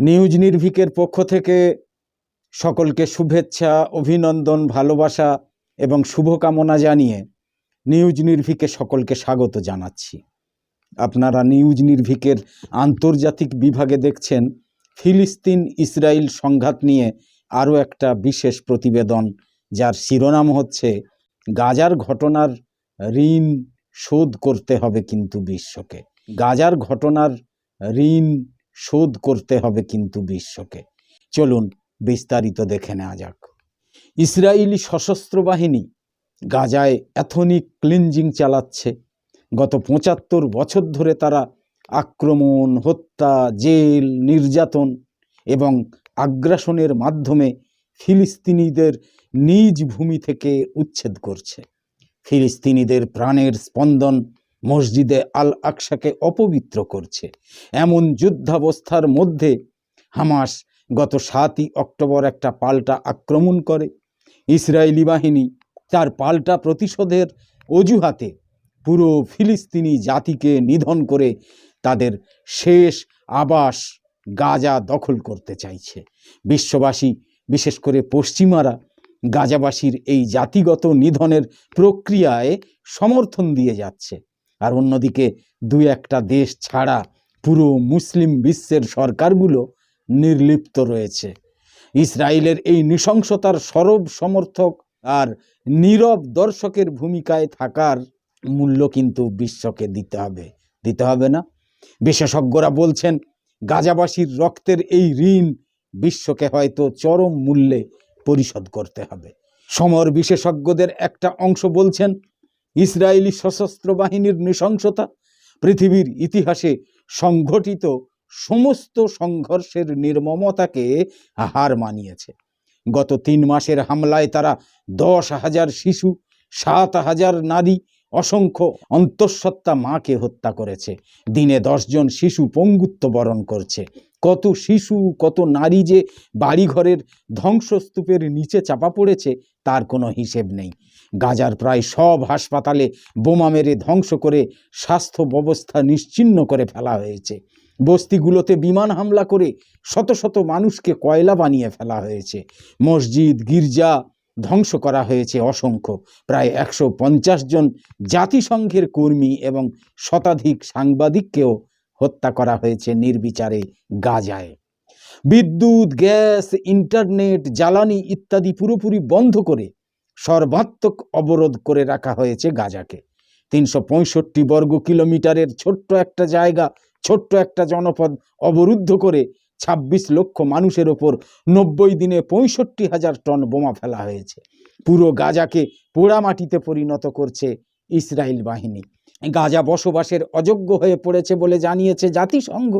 News নির্ভিকের পক্ষ থেকে সকলকে শুভেচ্ছা, অভিনন্দন, ভালোবাসা এবং শুভকামনা জানিয়ে নিউজ নির্ভিকে সকলকে স্বাগত জানাচ্ছি। আপনারা নিউজ নির্ভিকের আন্তর্জাতিক বিভাগে দেখছেন, ফিলিস্তিন ইসরায়েল সংঘাত নিয়ে আরও একটা বিশেষ প্রতিবেদন, যার শিরোনাম হচ্ছে, গাজার ঘটনার ঋণ শোধ করতে হবে কিন্তু বিশ্বকে। গাজার ঘটনার ঋণ শোধ করতে হবে কিন্তু বিশ্বকে। চলুন বিস্তারিত দেখে নেওয়া যাক। ইসরায়েলি সশস্ত্র বাহিনী গাজায় অ্যাথনিক ক্লিনজিং চালাচ্ছে। গত পঁচাত্তর বছর ধরে তারা আক্রমণ, হত্যা, জেল, নির্যাতন এবং আগ্রাসনের মাধ্যমে ফিলিস্তিনিদের নিজ ভূমি থেকে উচ্ছেদ করছে। ফিলিস্তিনিদের প্রাণের স্পন্দন মসজিদে আল আকসাকে অপবিত্র করছে। এমন যুদ্ধাবস্থার মধ্যে হামাস গত সাতই অক্টোবর একটা পাল্টা আক্রমণ করে। ইসরায়েলি বাহিনী তার পাল্টা প্রতিশোধের অজুহাতে পুরো ফিলিস্তিনি জাতিকে নিধন করে তাদের শেষ আবাস গাজা দখল করতে চাইছে। বিশ্ববাসী, বিশেষ করে পশ্চিমারা, গাজাবাসীর এই জাতিগত নিধনের প্রক্রিয়ায় সমর্থন দিয়ে যাচ্ছে। আর অন্যদিকে দুই একটা দেশ ছাড়া পুরো মুসলিম বিশ্বের সরকারগুলো নির্লিপ্ত রয়েছে। ইসরায়েলের এই নৃশংসতার সরব সমর্থক আর নীরব দর্শকের ভূমিকায় থাকার মূল্য কিন্তু বিশ্বকে দিতে হবে। দিতে হবে না। বিশেষজ্ঞরা বলছেন, গাজাবাসীর রক্তের এই ঋণ বিশ্বকে হয়তো চরম মূল্যে পরিশোধ করতে হবে। সমর বিশেষজ্ঞদের একটা অংশ বলছেন ইসরায়েলি সশস্ত্র বাহিনীর নৃশংসতা পৃথিবীর ইতিহাসে সংঘটিত সমস্ত সংঘর্ষের নির্মমতাকে হার মানিয়েছে। গত তিন মাসের হামলায় তারা দশ হাজার শিশু, সাত হাজার নারী, অসংখ্য অন্তঃসত্ত্বা মাকে হত্যা করেছে। দিনে দশজন শিশু পঙ্গুত্ব বরণ করছে। কত শিশু, কত নারী যে বাড়িঘরের ধ্বংসস্তূপের নিচে চাপা পড়েছে, তার কোনো হিসেব নেই। গাজার প্রায় সব হাসপাতালে বোমা মেরে ধ্বংস করে স্বাস্থ্য ব্যবস্থা নিশ্চিহ্ন করে ফেলা হয়েছে। বস্তিগুলোতে বিমান হামলা করে শত শত মানুষকে কয়লা বানিয়ে ফেলা হয়েছে। মসজিদ, গির্জা ধ্বংস করা হয়েছে অসংখ্য। প্রায় একশো পঞ্চাশ জন জাতিসংঘের কর্মী এবং শতাধিক সাংবাদিককেও হত্যা করা হয়েছে নির্বিচারে গাজায়। বিদ্যুৎ, গ্যাস, ইন্টারনেট, জ্বালানি ইত্যাদি পুরোপুরি বন্ধ করে সর্বাত্মক অবরোধ করে রাখা হয়েছে গাজাকে। তিনশো পঁয়ষট্টি বর্গ কিলোমিটারের ছোট্ট একটা জায়গা, ছোট্ট একটা জনপদ অবরুদ্ধ করে ছাব্বিশ লক্ষ মানুষের ওপর নব্বই দিনে পঁয়ষট্টি হাজার টন বোমা ফেলা হয়েছে। পুরো গাজাকে পোড়ামাটিতে পরিণত করছে ইসরায়েল বাহিনী। গাজা বসবাসের অযোগ্য হয়ে পড়েছে বলে জানিয়েছে জাতিসংঘ।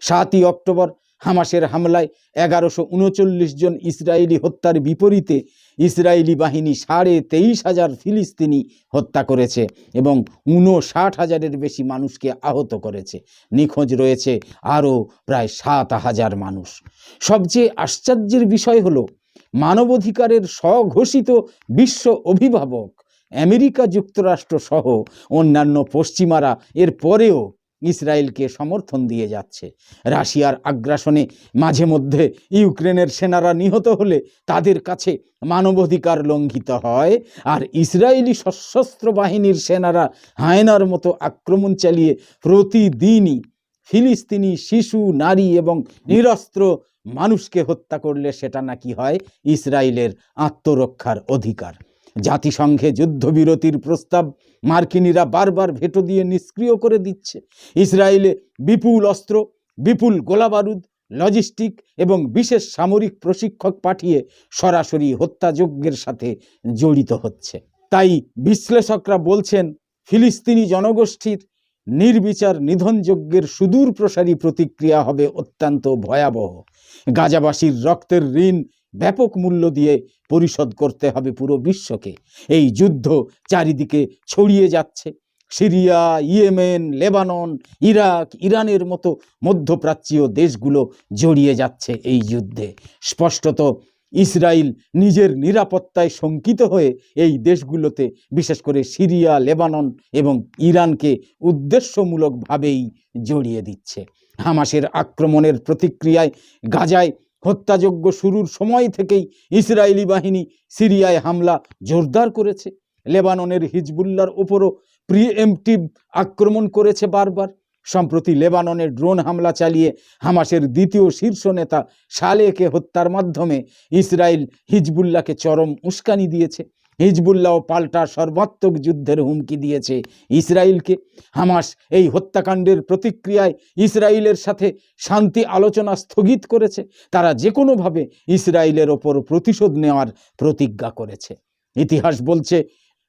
সাতই অক্টোবর হামাসের হামলায় এগারোশো উনচল্লিশ জন ইসরায়েলি হত্যার বিপরীতে ইসরায়েলি বাহিনী সাড়ে তেইশ হাজার ফিলিস্তিনি হত্যা করেছে এবং উনষাট হাজারের বেশি মানুষকে আহত করেছে। নিখোঁজ রয়েছে আরও প্রায় সাত হাজার মানুষ। সবচেয়ে আশ্চর্যের বিষয় হলো, মানবাধিকারের স্বঘোষিত বিশ্ব অভিভাবক আমেরিকা যুক্তরাষ্ট্র সহ অন্যান্য পশ্চিমারা এর পরেও ইসরায়েলকে সমর্থন দিয়ে যাচ্ছে। রাশিয়ার আগ্রাসনে মাঝে মধ্যে ইউক্রেনের সেনারা নিহত হলে তাদের কাছে মানবাধিকার লঙ্ঘিত হয় আর ইসরায়েলি সশস্ত্র বাহিনীর সেনারা হায়নার মতো আক্রমণ চালিয়ে প্রতিদিনই ফিলিস্তিনি শিশু, নারী এবং নিরস্ত্র মানুষকে হত্যা করলে সেটা নাকি হয় ইসরায়েলের আত্মরক্ষার অধিকার। জাতিসংঘে যুদ্ধবিরতির প্রস্তাব মার্কিনীরা বারবার ভেটো দিয়ে নিষ্ক্রিয় করে দিচ্ছে। ইসরায়েলে বিপুল অস্ত্র, বিপুল গোলাবারুদ, লজিস্টিক এবং বিশেষ সামরিক প্রশিক্ষক পাঠিয়ে সরাসরি হত্যাযজ্ঞের সাথে জড়িত হচ্ছে। তাই বিশ্লেষকরা বলছেন, ফিলিস্তিনি জনগোষ্ঠীর নির্বিচার নিধনযজ্ঞের সুদূর প্রসারী প্রতিক্রিয়া হবে অত্যন্ত ভয়াবহ। গাজাবাসীর রক্তের ঋণ ব্যাপক মূল্য দিয়ে পরিশোধ করতে হবে পুরো বিশ্বকে। এই যুদ্ধ চারিদিকে ছড়িয়ে যাচ্ছে। সিরিয়া, ইয়েমেন, লেবানন, ইরাক, ইরানের মতো মধ্যপ্রাচ্যীয় দেশগুলো জড়িয়ে যাচ্ছে এই যুদ্ধে। স্পষ্টত ইসরায়েল নিজের নিরাপত্তায় শঙ্কিত হয়ে এই দেশগুলোতে, বিশেষ করে সিরিয়া, লেবানন এবং ইরানকে উদ্দেশ্যমূলকভাবেই জড়িয়ে দিচ্ছে। হামাসের আক্রমণের প্রতিক্রিয়ায় গাজায় হত্যাযজ্ঞ শুরুর সময় থেকেই ইসরায়েলি বাহিনী সিরিয়ায় হামলা জোরদার করেছে। লেবাননের হিজবুল্লার ওপরও প্রিএমটিভ আক্রমণ করেছে বারবার। সম্প্রতি লেবাননের ড্রোন হামলা চালিয়ে হামাসের দ্বিতীয় শীর্ষ নেতা সালেকে হত্যার মাধ্যমে ইসরায়েল হিজবুল্লাহকে চরম উস্কানি দিয়েছে। হিজবুল্লাহ পাল্টা সর্বাত্মক যুদ্ধের হুমকি দিয়েছে ইসরায়েলকে। হামাস এই হত্যাকাণ্ডের প্রতিক্রিয়ায় ইসরায়েলের সাথে শান্তি আলোচনা স্থগিত করেছে। তারা যে কোনোভাবে ইসরায়েলের ওপর প্রতিশোধ নেওয়ার প্রতিজ্ঞা করেছে। ইতিহাস বলছে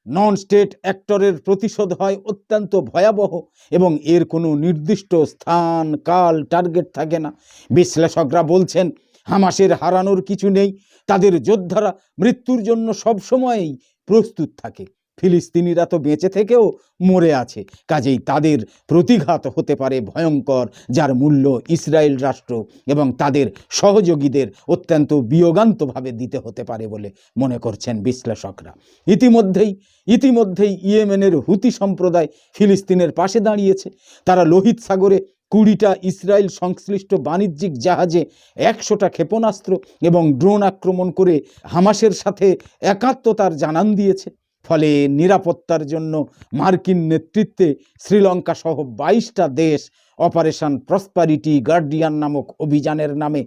নন স্টেট অ্যাক্টরের প্রতিশোধ হয় অত্যন্ত ভয়াবহ এবং এর কোনো নির্দিষ্ট স্থান, কাল, টার্গেট থাকে না। বিশ্লেষকরা বলছেন হামাসের হারানোর কিছু নেই। তাদের যোদ্ধারা মৃত্যুর জন্য সবসময়ই প্রস্তুত থাকে। ফিলিস্তিনিরা তো বেঁচে থেকেও মরে আছে। কাজেই তাদের প্রতিঘাত হতে পারে ভয়ঙ্কর, যার মূল্য ইসরায়েল রাষ্ট্র এবং তাদের সহযোগীদের অত্যন্ত বিয়োগান্তভাবে দিতে হতে পারে বলে মনে করছেন বিশ্লেষকরা। ইতিমধ্যেই ইতিমধ্যেই ইয়েমেনের হুতি সম্প্রদায় ফিলিস্তিনের পাশে দাঁড়িয়েছে। তারা লোহিত সাগরে কুড়িটা ইসরায়েল সংশ্লিষ্ট বাণিজ্যিক জাহাজে একশোটা ক্ষেপণাস্ত্র এবং ড্রোন আক্রমণ করে হামাসের সাথে একাত্মতার জানান দিয়েছে। ফলে নিরাপত্তার জন্য মার্কিন নেতৃত্বে শ্রীলঙ্কা সহ বাইশটা দেশ অপারেশন প্রসপারিটি গার্ডিয়ান নামক অভিযানের নামে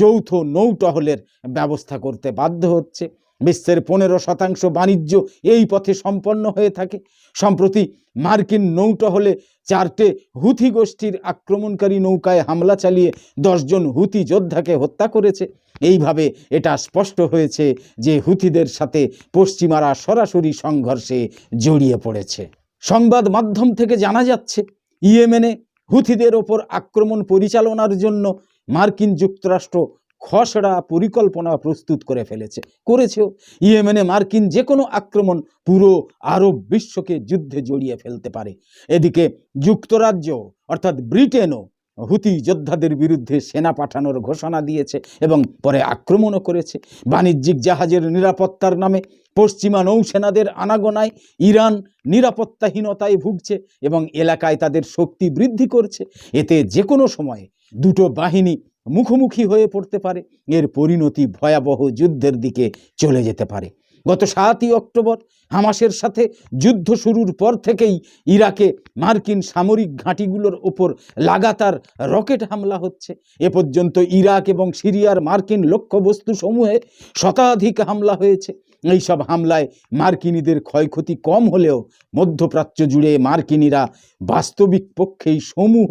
যৌথ নৌটহলের ব্যবস্থা করতে বাধ্য হচ্ছে। বিশ্বের পনেরো শতাংশ বাণিজ্য এই পথে সম্পন্ন হয়ে থাকে। সম্প্রতি মার্কিন নৌটহলে চারটে হুথি গোষ্ঠীর আক্রমণকারী নৌকায় হামলা চালিয়ে দশজন হুতি যোদ্ধাকে হত্যা করেছে। এইভাবে এটা স্পষ্ট হয়েছে যে হুথিদের সাথে পশ্চিমারা সরাসরি সংঘর্ষে জড়িয়ে পড়েছে। সংবাদ মাধ্যম থেকে জানা যাচ্ছে, ইয়েমেনে হুথিদের ওপর আক্রমণ পরিচালনার জন্য মার্কিন যুক্তরাষ্ট্র খসড়া পরিকল্পনা প্রস্তুত করে ফেলেছে, করেছেও। ইয়েমেনে মার্কিন যে কোনো আক্রমণ পুরো আরব বিশ্বকে যুদ্ধে জড়িয়ে ফেলতে পারে। এদিকে যুক্তরাজ্য, অর্থাৎ ব্রিটেনও হুতি যোদ্ধাদের বিরুদ্ধে সেনা পাঠানোর ঘোষণা দিয়েছে এবং পরে আক্রমণও করেছে। বাণিজ্যিক জাহাজের নিরাপত্তার নামে পশ্চিমা নৌসেনাদের আনাগোনায় ইরান নিরাপত্তাহীনতায় ভুগছে এবং এলাকায় তাদের শক্তি বৃদ্ধি করছে। এতে যে কোনো সময়ে দুটো বাহিনী মুখোমুখি হয়ে পড়তে পারে, এর পরিণতি ভয়াবহ যুদ্ধের দিকে চলে যেতে পারে। গত সাতই অক্টোবর, হামাসের সাথে যুদ্ধ শুরুর পর থেকেই ইরাকে মার্কিন সামরিক ঘাঁটিগুলোর ওপর লাগাতার রকেট হামলা হচ্ছে। এ পর্যন্ত ইরাক এবং সিরিয়ার মার্কিন লক্ষ্যবস্তু সমূহে শতাধিক হামলা হয়েছে। এইসব হামলায় মার্কিনীদের ক্ষয়ক্ষতি কম হলেও মধ্যপ্রাচ্য জুড়ে মার্কিনীরা বাস্তবিক পক্ষেই সমূহ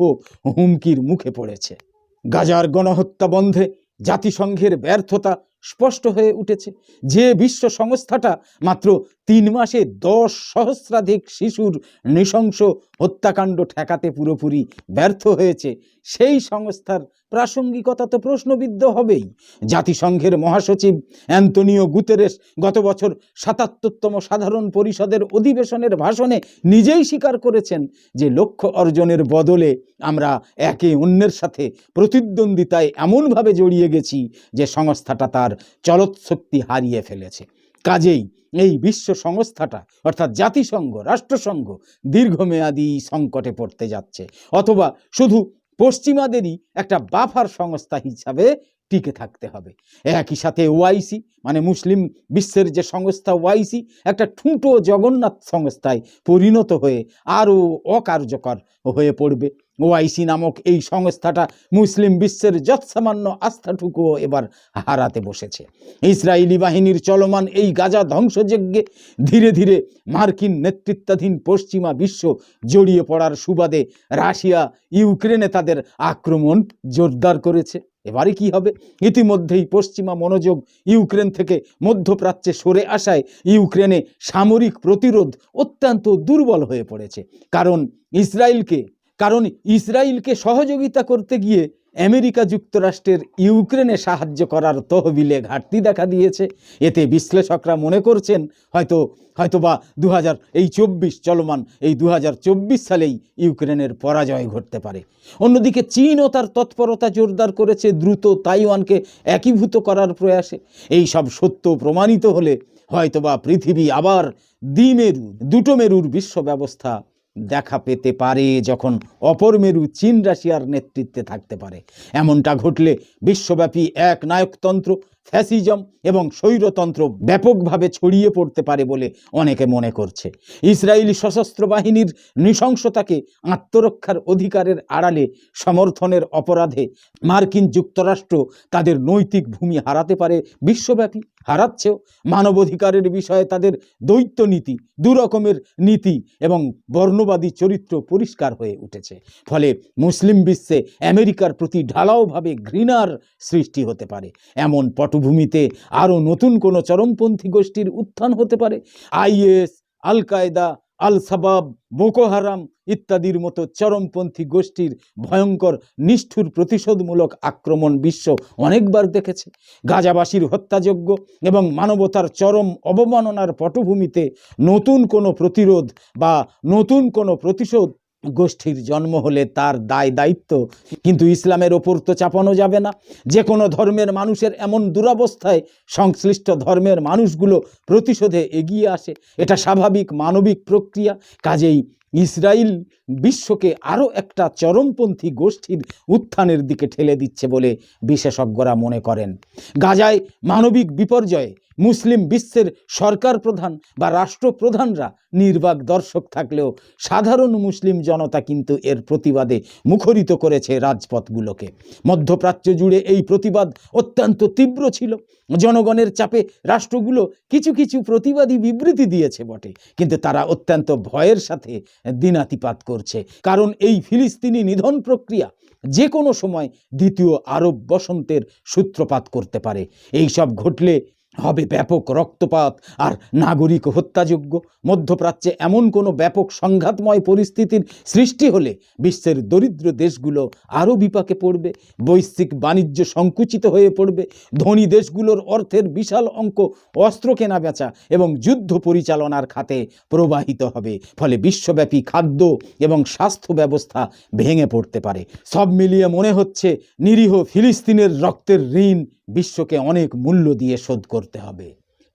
হুমকির মুখে পড়েছে। গাজার গণহত্যা বন্ধে জাতিসংঘের ব্যর্থতা স্পষ্ট হয়ে উঠেছে। যে বিশ্ব সংস্থাটা মাত্র তিন মাসে দশ সহস্রাধিক শিশুর নৃশংস হত্যাকাণ্ড ঠেকাতে পুরোপুরি ব্যর্থ হয়েছে, সেই সংস্থার প্রাসঙ্গিকতা তো প্রশ্নবিদ্ধ হবেই। জাতিসংঘের মহাসচিব অ্যান্তনিও গুতেরেস গত বছর সাতাত্তরতম সাধারণ পরিষদের অধিবেশনের ভাষণে নিজেই স্বীকার করেছেন যে লক্ষ্য অর্জনের বদলে আমরা একে অন্যের সাথে প্রতিদ্বন্দ্বিতায় এমনভাবে জড়িয়ে গেছি যে সংস্থাটা তার চলৎশক্তি হারিয়ে ফেলেছে। কাজেই এই বিশ্ব সংস্থাটা, অর্থাৎ জাতিসংঘ, রাষ্ট্রসংঘ দীর্ঘমেয়াদী সংকটে পড়তে যাচ্ছে। অথবা শুধু পশ্চিমাদেরই একটা বাফার সংস্থা হিসাবে টিকে থাকতে হবে। একই সাথে ওয়াইসি মানে মুসলিম বিশ্বের যে সংস্থা ওয়াইসি, একটা ঠুঁটো জগন্নাথ সংস্থায় পরিণত হয়ে আরও অকার্যকর হয়ে পড়বে। ওআইসি নামক এই সংস্থাটা মুসলিম বিশ্বের যৎসামান্য আস্থাটুকুও এবার হারাতে বসেছে। ইসরায়েলি বাহিনীর চলমান এই গাজা ধ্বংসযজ্ঞে ধীরে ধীরে মার্কিন নেতৃত্বাধীন পশ্চিমা বিশ্ব জড়িয়ে পড়ার সুবাদে রাশিয়া ইউক্রেনে তাদের আক্রমণ জোরদার করেছে। এবারে কি হবে? ইতিমধ্যেই পশ্চিমা মনোযোগ ইউক্রেন থেকে মধ্যপ্রাচ্যে সরে আসায় ইউক্রেনে সামরিক প্রতিরোধ অত্যন্ত দুর্বল হয়ে পড়েছে। কারণ ইসরায়েলকে কারণ ইসরায়েলকে সহযোগিতা করতে গিয়ে আমেরিকা যুক্তরাষ্ট্রের ইউক্রেনে সাহায্য করার তহবিলে ঘাটতি দেখা দিয়েছে। এতে বিশ্লেষকরা মনে করছেন, হয়তো, হয়তোবা দু হাজার এই চব্বিশ চলমান, এই দু হাজার চব্বিশ সালেই ইউক্রেনের পরাজয় ঘটতে পারে। অন্যদিকে চীনও তার তৎপরতা জোরদার করেছে, দ্রুত তাইওয়ানকে একীভূত করার প্রয়াসে। এই সব সত্য প্রমাণিত হলে হয়তোবা পৃথিবী আবার দ্বিমেরু দুটো মেরুর বিশ্ব ব্যবস্থা দেখা পেতে পারে যখন অপর মেরু চীন রাশিয়ার নেতৃত্বে থাকতে পারে। এমনটা ঘটলে বিশ্বব্যাপী এক নায়কতন্ত্র, ফ্যাসিজম এবং স্বৈরতন্ত্র ব্যাপকভাবে ছড়িয়ে পড়তে পারে বলে অনেকে মনে করছে। ইসরায়েলি সশস্ত্র বাহিনীর নৃশংসতাকে আত্মরক্ষার অধিকারের আড়ালে সমর্থনের অপরাধে মার্কিন যুক্তরাষ্ট্র তাদের নৈতিক ভূমি হারাতে পারে বিশ্বব্যাপী হারাচ্ছেও মানবাধিকারের বিষয়ে তাদের দ্বৈত নীতি, দুরকমের নীতি এবং বর্ণবাদী চরিত্র পরিষ্কার হয়ে উঠেছে। ফলে মুসলিম বিশ্বে আমেরিকার প্রতি ঢালাওভাবে ঘৃণার সৃষ্টি হতে পারে। এমন পটভূমিতে আরও নতুন কোনো চরমপন্থী গোষ্ঠীর উত্থান হতে পারে। আইএস আল কায়দা আল সাবাব, বোকো হারাম ইত্যাদির মতো চরমপন্থী গোষ্ঠীর ভয়ঙ্কর, নিষ্ঠুর, প্রতিশোধমূলক আক্রমণ বিশ্ব অনেকবার দেখেছে। গাজাবাসীর হত্যাযোগ্য এবং মানবতার চরম অবমাননার পটভূমিতে নতুন কোনো প্রতিরোধ বা নতুন কোনো প্রতিশোধ গোষ্ঠীর জন্ম হলে তার দায় দায়িত্ব। কিন্তু ইসলামের ওপর তো চাপানো যাবে না। যে কোনো ধর্মের মানুষের এমন দুরবস্থায় সংশ্লিষ্ট ধর্মের মানুষগুলো প্রতিশোধে এগিয়ে আসে। এটা স্বাভাবিক মানবিক প্রক্রিয়া। কাজেই ইসরায়েল বিশ্বকে আরও একটা চরমপন্থী গোষ্ঠীর উত্থানের দিকে ঠেলে দিচ্ছে বলে বিশেষজ্ঞরা মনে করেন। গাজায় মানবিক বিপর্যয়ে মুসলিম বিশ্বের সরকার প্রধান বা রাষ্ট্রপ্রধানরা নির্বাক দর্শক থাকলেও সাধারণ মুসলিম জনতা কিন্তু এর প্রতিবাদে মুখরিত করেছে রাজপথগুলোকে। মধ্যপ্রাচ্য জুড়ে এই প্রতিবাদ অত্যন্ত তীব্র ছিল। জনগণের চাপে রাষ্ট্রগুলো কিছু কিছু প্রতিবাদী বিবৃতি দিয়েছে বটে, কিন্তু তারা অত্যন্ত ভয়ের সাথে দিনাতিপাত করছে। কারণ এই ফিলিস্তিনি নিধন প্রক্রিয়া যে কোনো সময় দ্বিতীয় আরব বসন্তের সূত্রপাত করতে পারে। এই সব ঘটলে হবে ব্যাপক রক্তপাত আর নাগরিক হত্যাযোগ্য। মধ্যপ্রাচ্যে এমন কোনো ব্যাপক সংঘাতময় পরিস্থিতির সৃষ্টি হলে বিশ্বের দরিদ্র দেশগুলো আরও বিপাকে পড়বে, বৈশ্বিক বাণিজ্য সংকুচিত হয়ে পড়বে, ধনী দেশগুলোর অর্থের বিশাল অঙ্ক অস্ত্র কেনা বেচা এবং যুদ্ধ পরিচালনার খাতে প্রবাহিত হবে, ফলে বিশ্বব্যাপী খাদ্য এবং স্বাস্থ্য ব্যবস্থা ভেঙে পড়তে পারে। সব মিলিয়ে মনে হচ্ছে নিরীহ ফিলিস্তিনের রক্তের ঋণ বিশ্বকে অনেক মূল্য দিয়ে শোধ করতে হবে।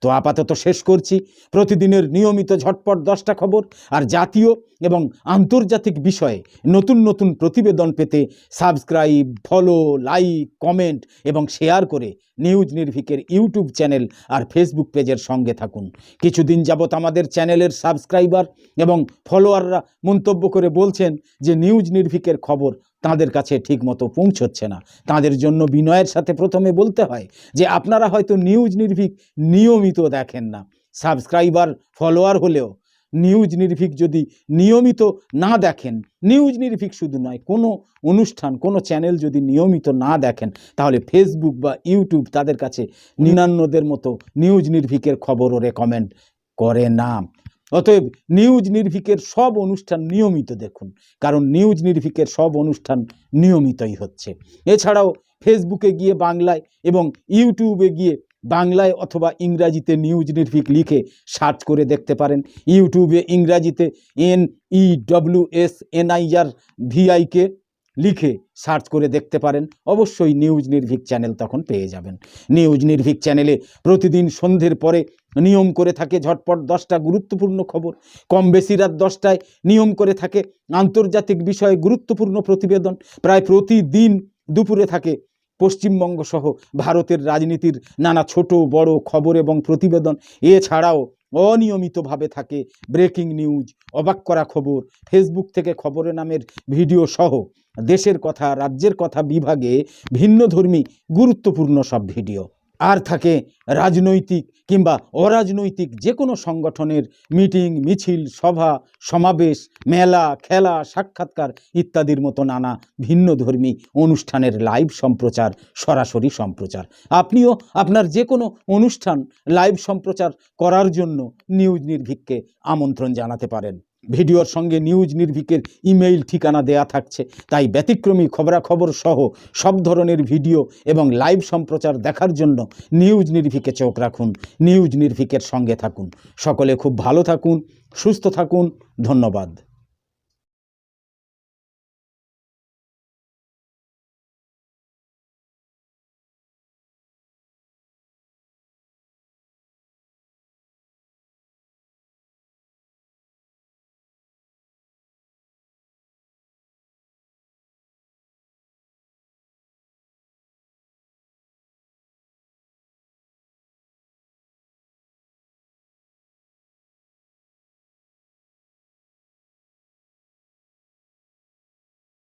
তো আপাতত শেষ করছি। প্রতিদিনের নিয়মিত ঝটপট দশটা খবর আর জাতীয় এবং আন্তর্জাতিক বিষয়ে নতুন নতুন প্রতিবেদন পেতে সাবস্ক্রাইব, ফলো, লাইক, কমেন্ট এবং শেয়ার করে নিউজ নির্ভিকের ইউটিউব চ্যানেল আর ফেসবুক পেজের সঙ্গে থাকুন। কিছুদিন যাবৎ আমাদের চ্যানেলের সাবস্ক্রাইবার এবং ফলোয়াররা মন্তব্য করে বলছেন যে নিউজ নির্ভিকের খবর তাদের কাছে ঠিকমতো পৌঁছচ্ছে না। তাদের জন্য বিনয়ের সাথে প্রথমে বলতে হয় যে, আপনারা হয়তো নিউজ নির্ভীক নিয়মিত দেখেন না। সাবস্ক্রাইবার, ফলোয়ার হলেও নিউজ নির্ভীক যদি নিয়মিত না দেখেন, নিউজ নির্ভীক শুধু নয়, কোনো অনুষ্ঠান, কোনো চ্যানেল যদি নিয়মিত না দেখেন, তাহলে ফেসবুক বা ইউটিউব তাদের কাছে নিনান্যদের মতো নিউজ নির্ভীকের খবরও রেকমেন্ড করে না। অতএব নিউজ নির্ভিকের সব অনুষ্ঠান নিয়মিত দেখুন, কারণ নিউজ নির্ভিকের সব অনুষ্ঠান নিয়মিতই হচ্ছে। এছাড়াও ফেসবুকে গিয়ে বাংলায় এবং ইউটিউবে গিয়ে বাংলায় অথবা ইংরাজিতে নিউজ নির্ভিক লিখে সার্চ করে দেখতে পারেন। ইউটিউবে ইংরাজিতে N E S NIR VIK লিখে সার্চ করে দেখতে পারেন। অবশ্যই নিউজ নির্ভীক চ্যানেল তখন পেয়ে যাবেন। নিউজ নির্ভীক চ্যানেলে প্রতিদিন সন্ধ্যের পরে নিয়ম করে থাকে ঝটপট দশটা গুরুত্বপূর্ণ খবর। কম বেশি রাত দশটায় নিয়ম করে থাকে আন্তর্জাতিক বিষয়ে গুরুত্বপূর্ণ প্রতিবেদন। প্রায় প্রতিদিন দুপুরে থাকে পশ্চিমবঙ্গ সহ ভারতের রাজনীতির নানা ছোট, বড় খবর এবং প্রতিবেদন। এছাড়াও অনিয়মিতভাবে থাকে ব্রেকিং নিউজ, অবাক করা খবর, ফেসবুক থেকে খবরের নামের ভিডিও সহ দেশের কথা, রাজ্যের কথা বিভাগে ভিন্নধর্মী, গুরুত্বপূর্ণ সব ভিডিও। আর থাকে রাজনৈতিক কিংবা অরাজনৈতিক যে কোনো সংগঠনের মিটিং, মিছিল, সভা, সমাবেশ, মেলা, খেলা, সাক্ষাৎকার ইত্যাদির মতো নানা ভিন্নধর্মী অনুষ্ঠানের লাইভ সম্প্রচার, সরাসরি সম্প্রচার। আপনিও আপনার যে কোনো অনুষ্ঠান লাইভ সম্প্রচার করার জন্য নিউজ নির্ভীককে আমন্ত্রণ জানাতে পারেন। ভিডিওর সঙ্গে নিউজ নির্ভিকের ইমেইল ঠিকানা দেয়া থাকছে। তাই ব্যতিক্রমী খবরাখবর সহ সব ধরনের ভিডিও এবং লাইভ সম্প্রচার দেখার জন্য নিউজ নির্ভীকে চোখ রাখুন, নিউজ নির্ভিকের সঙ্গে থাকুন। সকলে খুব ভালো থাকুন, সুস্থ থাকুন, ধন্যবাদ।